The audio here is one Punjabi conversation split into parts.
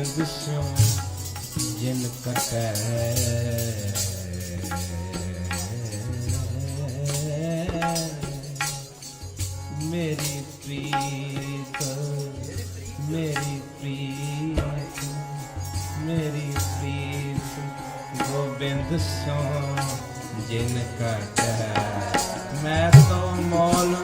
ਵਿਸੋਂ ਜਿਨ ਕਟੈ ਮੇਰੀ ਮੇਰੀ ਪ੍ਰੀਤ ਮੇਰੀ ਪ੍ਰੀਤ ਗੋਬਿੰਦ ਸੋ ਜਿਨ ਮੈਂ ਤੋਂ ਮੋਲ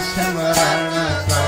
स्मरण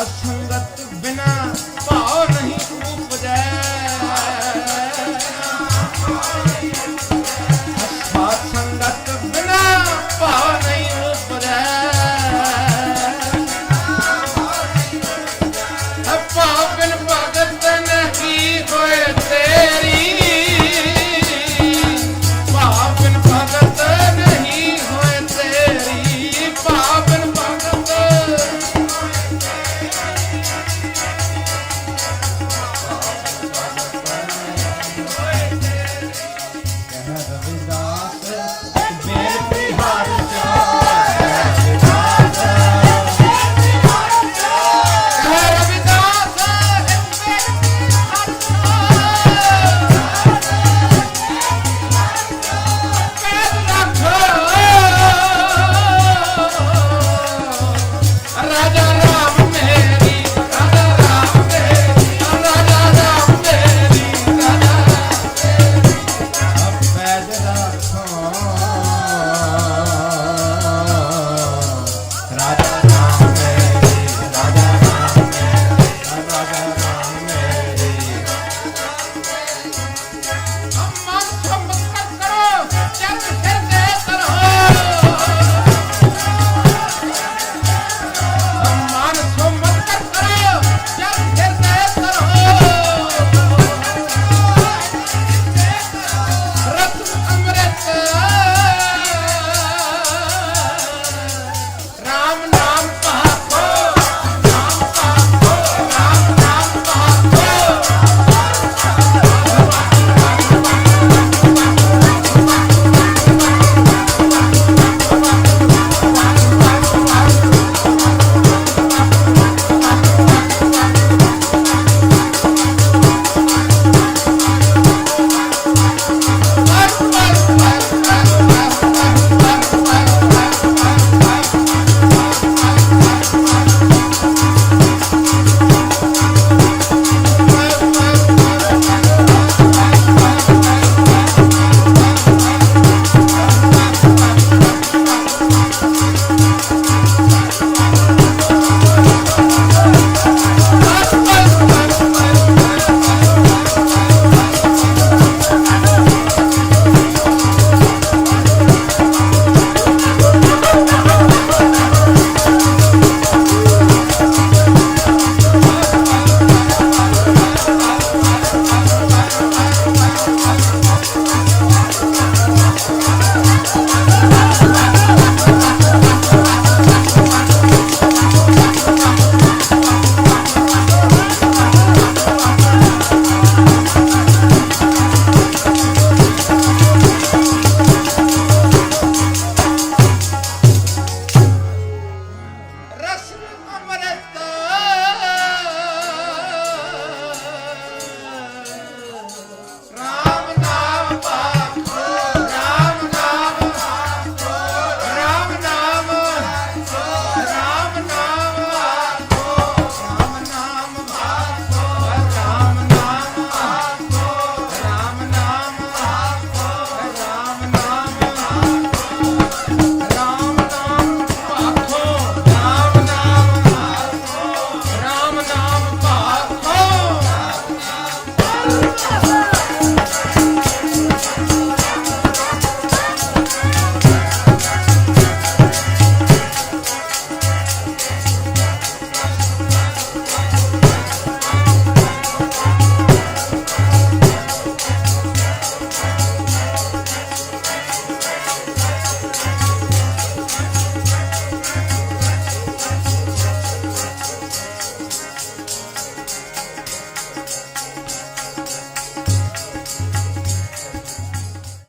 Aşkın